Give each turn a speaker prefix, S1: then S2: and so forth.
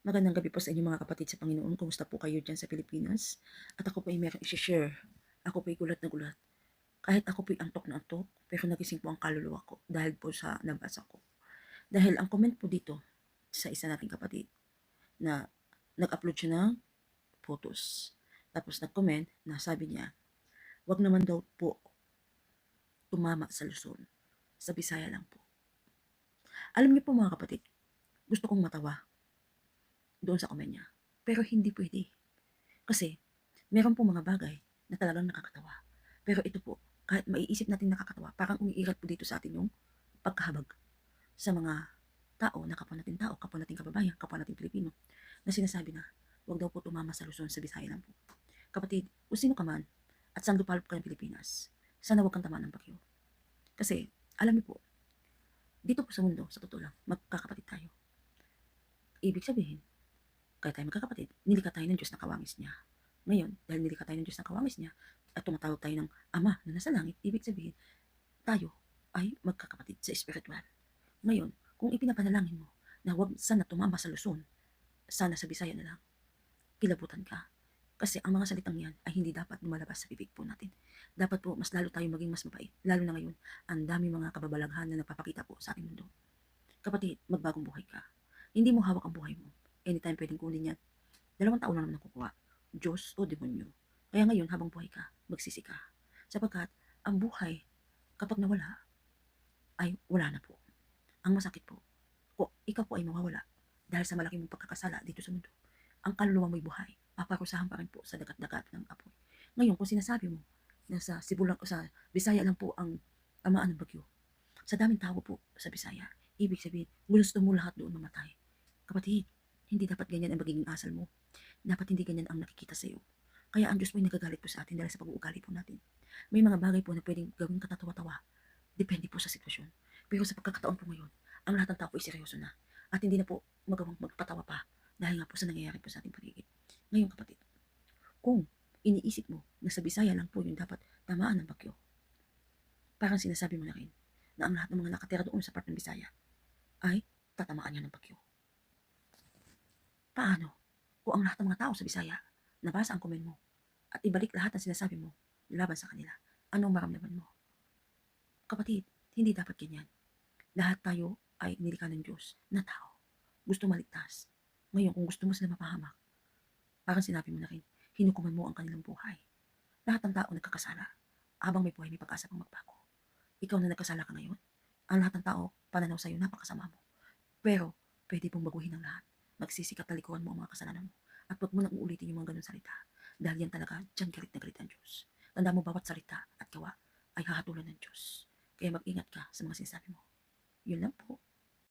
S1: Magandang gabi po sa inyo mga kapatid sa Panginoon. Kumusta po kayo dyan sa Pilipinas? At ako po ay meron isi-share. Ako po ay gulat na gulat. Kahit ako po ay antok na antok, pero nagising po ang kaluluwa ko dahil po sa nabasa ko. Dahil ang comment po dito sa isa nating kapatid na nag-upload siya ng photos. Tapos nag-comment na sabi niya, wag naman daw po tumama sa Luzon. Sa Bisaya lang po. Alam niyo po mga kapatid, gusto kong matawa doon sa comment niya. Pero hindi pwede. Kasi, meron po mga bagay na talagang nakakatawa. Pero ito po, kahit maiisip natin nakakatawa, parang umiirat po dito sa atin yung pagkahabag sa mga tao na kapwa natin tao, kapwa natin kababayan, kapwa natin Pilipino, na sinasabi na, huwag daw po tumama sa Luzon, sa Bisaya lang po. Kapatid, kung sino ka man, at saan lupalop ka ng Pilipinas, sana huwag kang tamaan ng bagyo. Kasi, alam niyo po, dito po sa mundo, sa totoo lang, magkakapatid tayo. Ibig sabihin, kaya tayo magkakapatid, nilikha tayo ng Diyos na kawangis niya. Ngayon, dahil nilikha tayo ng Diyos na kawangis niya, at tumatawag tayo ng Ama na nasa langit, ibig sabihin, tayo ay magkakapatid sa espiritual. Ngayon, kung ipinapanalangin mo na huwag sana tumama sa Luzon, sana sa Bisaya na lang, kilabutan ka. Kasi ang mga salitang yan ay hindi dapat lumalabas sa bibig po natin. Dapat po mas lalo tayo maging mas mabait. Lalo na ngayon, ang dami mga kababalaghan na nagpapakita po sa ating mundo. Kapatid, magbagong buhay ka. Hindi mo hawak ang buhay mo anytime pwedeng kunin yan. Dalawang taon lang naman nakukuha. Diyos o demonyo. Kaya ngayon, habang buhay ka, magsisi ka. Sapagkat, ang buhay, kapag nawala, ay wala na po. Ang masakit po, kung ikaw po ay mawawala dahil sa malaki mong pagkakasala dito sa mundo, ang kaluluwa mo'y buhay, paparusahan pa rin po sa dagat-dagat ng apoy. Ngayon, kung sinasabi mo na sa Sibulang o sa Bisaya lang po ang tamaan ng bagyo, sa daming tao po sa Bisaya, ibig sabihin, gusto mo lahat doon mamatay. Kapatid, hindi dapat ganyan ang magiging asal mo. Dapat hindi ganyan ang nakikita sa iyo. Kaya ang Diyos po ay nagagalit po sa atin dahil sa pag-uugali po natin. May mga bagay po na pwedeng gawing katatawa-tawa. Depende po sa sitwasyon. Pero sa pagkakataon po ngayon, ang lahat ng tao po ay seryoso na. At hindi na po magawang magpatawa pa dahil nga po sa nangyayari po sa ating paligid. Ngayon kapatid, kung iniisip mo na sa Bisaya lang po yung dapat tamaan ng bagyo, parang sinasabi mo na rin na ang lahat ng mga nakatira doon sa part ng Bisaya ay tatamaan niya ng bagyo. Paano? Kung ang lahat ng mga tao sa Bisaya, nabasa ang komen mo, at ibalik lahat ng sinasabi mo laban sa kanila, anong maramdaman mo? Kapatid, hindi dapat ganyan. Lahat tayo ay nilikha ng Diyos na tao. Gusto maligtas. Ngayon, kung gusto mo sila mapahamak, parang sinabi mo na rin, hinukuman mo ang kanilang buhay. Lahat ng tao nagkakasala. Habang may buhay, may pag-asa pang magbago. Ikaw na nagkasala ka ngayon, ang lahat ng tao, pananaw sa'yo, napakasama mo. Pero, pwede pong baguhin ang lahat magsisi ka talikuhan mo ang mga kasalanan mo. At huwag mo nang uulitin yung mga ganun salita. Dahil yan talaga, dyan galit na galit ang Diyos. Tanda mo bawat salita at gawa ay hahatulan ng Diyos. Kaya mag-ingat ka sa mga sinasabi mo. Yun lang po.